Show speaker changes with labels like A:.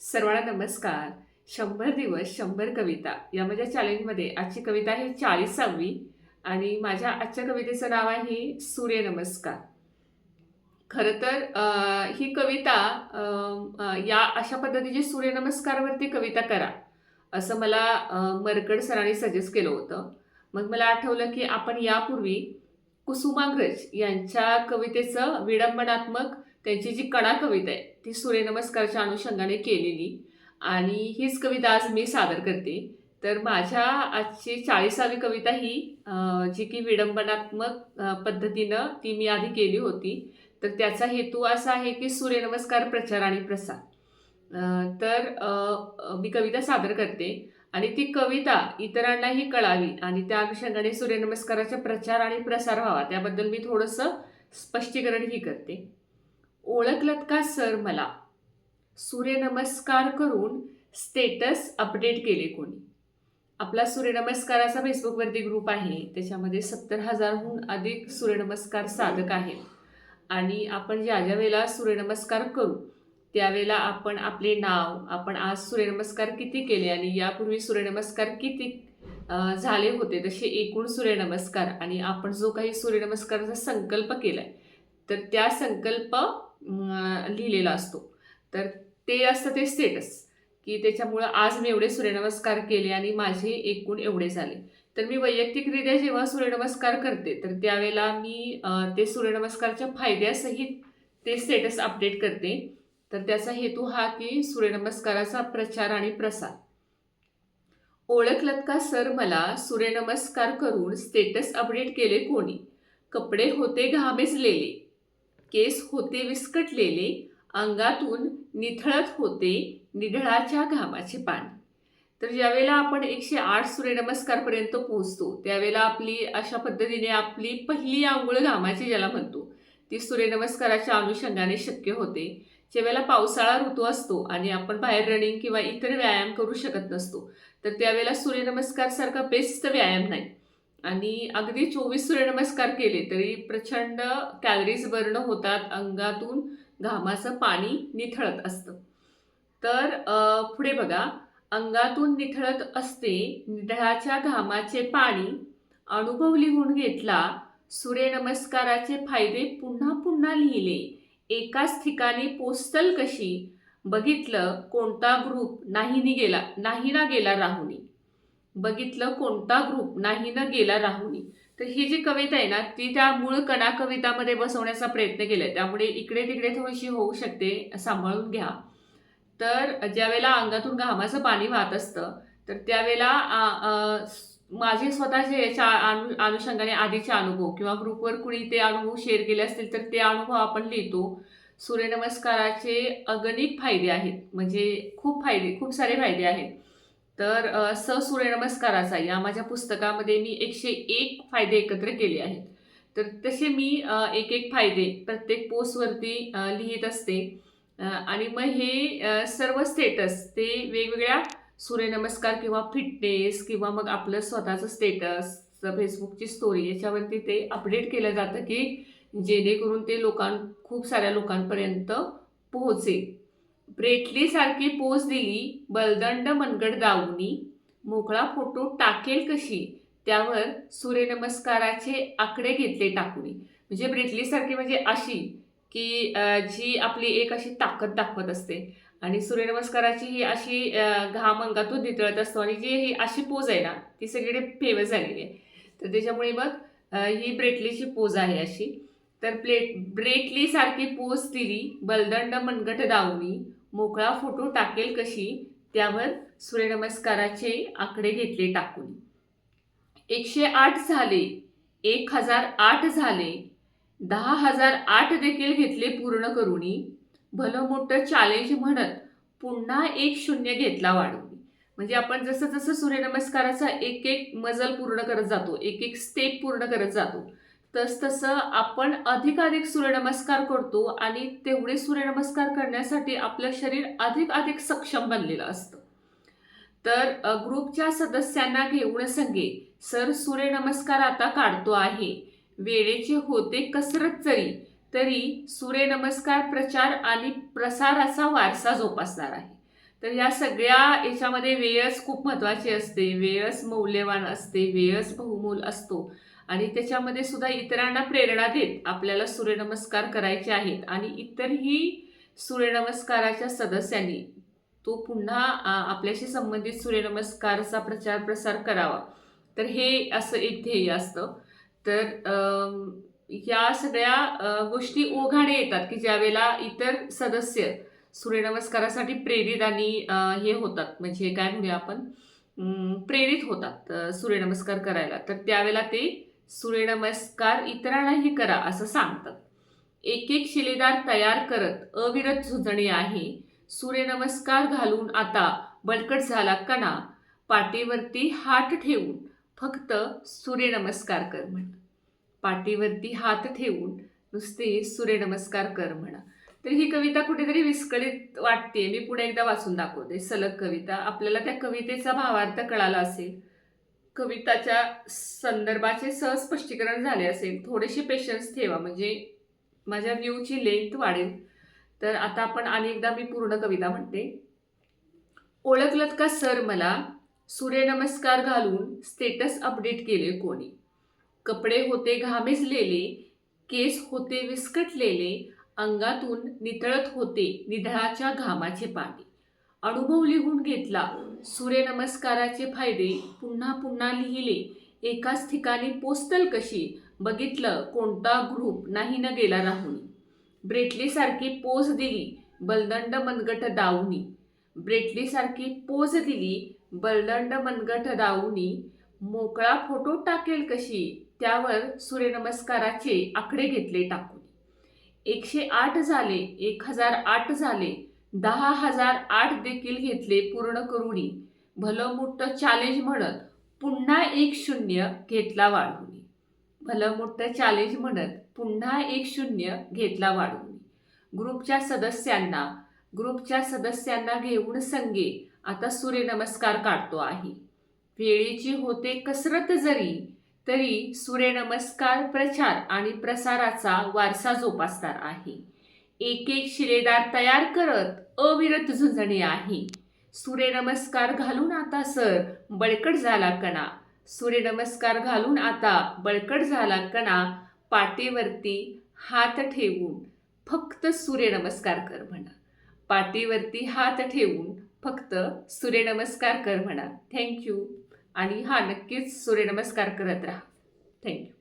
A: सर्वांना नमस्कार. शंभर दिवस शंभर कविता. या माझ्या चॅलेंजमध्ये आजची कविता आहे चाळीसावी आणि माझ्या आजच्या कवितेचं नाव आहे सूर्यनमस्कार खरं तर ही कविता या अशा पद्धतीची सूर्यनमस्कारवरती कविता करा. असं मला मरकड सरांनी सजेस्ट केलं होतं. मग मला आठवलं की आपण यापूर्वी कुसुमाग्रज यांच्या कवितेचं विडंबनात्मक त्यांची जी कडा कविता आहे ती सूर्यनमस्कारच्या अनुषंगाने केलेली. आणि हीच कविता आज मी सादर करते. तर माझ्या आजची चाळीसावी कविता ही जी की विडंबनात्मक पद्धतीनं ती मी आधी केली होती. तर त्याचा हेतू असा आहे की सूर्यनमस्कार प्रचार आणि प्रसार. तर मी कविता सादर करते. आणि ती कविता इतरांनाही कळावी आणि त्या अनुषंगाने सूर्यनमस्काराचा प्रचार आणि प्रसार व्हावा. त्याबद्दल मी थोडंसं स्पष्टीकरणही करते. ओळखलत का सर मला? सूर्यनमस्कार करून स्टेटस अपडेट केले कोणी? आपला सूर्यनमस्काराचा फेसबुकवरती ग्रुप आहे त्याच्यामध्ये सत्तर हजारहून अधिक सूर्यनमस्कार साधक आहेत. आणि आपण ज्या ज्या वेळेला सूर्यनमस्कार करू त्यावेळेला आपण आपले नाव आपण आज सूर्यनमस्कार किती केले आणि यापूर्वी सूर्यनमस्कार किती झाले होते तसे एकूण सूर्यनमस्कार आणि आपण जो काही सूर्यनमस्काराचा संकल्प केला आहे तर त्या संकल्प लिहिलेला असतो. तर ते असतं ते स्टेटस की त्याच्यामुळं आज मी एवढे सूर्यनमस्कार केले आणि माझे एकूण एवढे झाले. तर मी वैयक्तिकरित्या जेव्हा सूर्यनमस्कार करते तर त्यावेळेला मी ते सूर्यनमस्कारच्या फायद्यासहित ते स्टेटस अपडेट करते. तर त्याचा हेतू हा की सूर्यनमस्काराचा प्रचार आणि प्रसार. ओळखलत का सर मला सूर्यनमस्कार करून स्टेटस अपडेट केले कोणी? कपडे होते घामेजलेले केस होते विस्कटलेले अंगातून निथळत होते निढळाच्या घामाचे पाणी तर ज्यावेळेला आपण एकशे आठ सूर्यनमस्कारपर्यंत पोहोचतो त्यावेळेला आपली अशा पद्धतीने आपली पहिली आंघोळ घामाची ज्याला म्हणतो ती सूर्यनमस्काराच्या अनुषंगाने शक्य होते. ज्यावेळेला पावसाळा ऋतू असतो आणि आपण बाहेर रनिंग किंवा इतर व्यायाम करू शकत नसतो तर त्यावेळेला सूर्यनमस्कारसारखा बेस्ट व्यायाम नाही. आणि अगदी चोवीस सूर्यनमस्कार केले तरी प्रचंड कॅलरीज बर्न होतात अंगातून घामाचं पाणी निथळत असतं. तर पुढे बघा. अंगातून निथळत असते निधळाच्या घामाचे पाणी अनुभव लिहून घेतला सूर्यनमस्काराचे फायदे पुन्हा पुन्हा लिहिले. एकाच ठिकाणी पोस्टल कशी? बघितलं कोणता ग्रुप नाही गेला नाही ना गेला राहुनी. बघितलं कोणता ग्रुप नाही ना गेला राहुनी. तर ही जी कविता आहे ना ती त्या मूळ कणा कवितामध्ये बसवण्याचा प्रयत्न केलाय. त्यामुळे इकडे तिकडे थोडीशी होऊ शकते सांभाळून घ्या. तर ज्यावेळेला अंगातून घामाचं पाणी वाहत असतं तर त्यावेळेला माझे स्वतःचे याच्या अनु अनुषंगाने आधीचे अनुभव किंवा ग्रुपवर कुणी ते अनुभव शेअर केले असतील तर ते अनुभव आपण लिहितो. सूर्यनमस्काराचे अगणित फायदे आहेत. म्हणजे खूप फायदे खूप सारे फायदे आहेत. तर स सूर्यनमस्काराचा या माझ्या पुस्तकामध्ये मी एकशे एक फायदे एकत्र केले आहेत. तर तसे मी एक एक फायदे प्रत्येक पोस्टवरती लिहित असते. आणि मग हे सर्व स्टेटस ते वेगवेगळ्या सूर्यनमस्कार किंवा फिटनेस किंवा मग आपलं स्वतःचं स्टेटस फेसबुकची स्टोरी याच्यावरती ते अपडेट केलं जातं की जेणेकरून ते लोकां खूप साऱ्या लोकांपर्यंत पोहोचेल. ब्रेटली सारखी पोच दिली बलदंड मनगड दावणी मोकळा फोटो टाकेल कशी? त्यावर सूर्यनमस्काराचे आकडे घेतले टाकूनी. म्हणजे ब्रेटली सारखी म्हणजे अशी की जी आपली एक अशी ताकद दाखवत असते. आणि सूर्यनमस्काराची ही अशी घाम अंगातून नितळत असतो आणि जी ही अशी पोज आहे ना ती सगळीकडे फेमस झालेली आहे. तर त्याच्यामुळे मग ही ब्रेटलीची पोज आहे अशी. तर प्लेट ब्रेटली सारखी पोज दिली बलदंड मनगट दावणी मोकळा फोटो टाकेल कशी? त्यावर सूर्यनमस्काराचे आकडे घेतले टाकून. एकशे आठ झाले एक हजार आठ झाले दहा हजार आठ देखील घेतले पूर्ण करूनी भलं मोठं चॅलेंज म्हणत पुन्हा एक शून्य घेतला वाढवून. म्हणजे आपण जसं जसं सूर्यनमस्काराचा एक एक मजल पूर्ण करत जातो एक एक स्टेप पूर्ण करत जातो तस तसं आपण अधिकाधिक सूर्यनमस्कार करतो आणि तेवढे सूर्यनमस्कार करण्यासाठी आपलं शरीर अधिक अधिक सक्षम बनलेलं असतं. तर ग्रुपच्या सदस्यांना घेऊन संगे सर सूर्यनमस्कार आता काढतो आहे. वेळेचे होते कसरत जरी तरी सूर्यनमस्कार प्रचार आणि प्रसाराचा वारसा जोपासणार आहे. तर या सगळ्या याच्यामध्ये वेळच खूप महत्त्वाची असते. वेळच मौल्यवान असते. वेळच बहुमूल असतो. आणि त्याच्यामध्ये सुद्धा इतरांना प्रेरणा देत आपल्याला सूर्यनमस्कार करायचे आहेत. आणि इतरही सूर्यनमस्काराच्या सदस्यांनी तो पुन्हा आपल्याशी संबंधित सूर्यनमस्कारचा प्रचार प्रसार करावा. तर हे असं एक ध्येय असतं. तर या सगळ्या गोष्टी ओघाने येतात की ज्यावेळेला इतर सदस्य सूर्यनमस्कारासाठी प्रेरित आणि हे होतात. म्हणजे काय म्हणूया आपण? प्रेरित होतात सूर्यनमस्कार करायला. तर त्यावेळेला ते सूर्यनमस्कार इतरांनाही करा असं सांगतात. एक एक शिलेदार तयार करत अविरत झुंजणी आहे. सूर्यनमस्कार घालून आता बळकट झाला कणा. पाठीवरती हात ठेवून फक्त सूर्यनमस्कार कर म्हण. पाठीवरती हात ठेवून नुसते सूर्यनमस्कार कर म्हणा. तर ही कविता कुठेतरी विस्कळीत वाटते मी पुढे एकदा वाचून दाखवते. सलग कविता. आपल्याला त्या कवितेचा भावार्थ कळाला असेल. कविताच्या संदर्भाचे सहज स्पष्टीकरण झाले असेल थोडेसे पेशन्स ठेवा. म्हणजे माझ्या व्ह्यूची लेंथ वाढेल. तर आता आपण आणि एकदा मी पूर्ण कविता म्हणते. ओळखलत का सर मला? सूर्यनमस्कार घालून स्टेटस अपडेट केले कोणी? कपडे होते घामेजलेले केस होते विस्कटलेले अंगातून नितळत होते निधळाच्या घामाचे पाणी. अनुभव लिहून घेतला. सूर्यनमस्काराचे फायदे पुन्हा पुन्हा लिहिले. एकाच ठिकाणी पोस्टल कशी? बघितलं कोणता ग्रुप नाही न गेला राहून. ब्रेटलीसारखी पोज दिली बलदंड मनगट दावणी ब्रेटलीसारखी पोज दिली बलदंड मनगट दावणी मोकळा फोटो टाकेल कशी? त्यावर सूर्यनमस्काराचे आकडे घेतले टाकून. एकशे आठ झाले एक हजार आठ झाले. दहा हजार आठ देखील घेतले पूर्ण करुणी. भलं मोठं चॅलेंज म्हणत पुन्हा एक शून्य घेतला वाढवून भलं मोठं चॅलेंज म्हणत पुन्हा एक शून्य घेतला वाढवून ग्रुपच्या सदस्यांना ग्रुपच्या सदस्यांना घेऊन संगे आता सूर्यनमस्कार काढतो आहे. वेळेची होते कसरत जरी तरी सूर्यनमस्कार प्रचार आणि प्रसाराचा वारसा जोपासणार आहे. एक एक शिलेदार तयार करत अविरत झुंजणी आहे. सूर्यनमस्कार घालून आता सर बळकट झाला कणा. सूर्यनमस्कार घालून आता बळकट झाला कणा. पाठीवरती हात ठेवून फक्त सूर्यनमस्कार कर म्हणा. पाठीवरती हात ठेवून फक्त सूर्यनमस्कार कर म्हणा. थँक्यू आणि हा नक्कीच सूर्यनमस्कार करत राहा. थँक्यू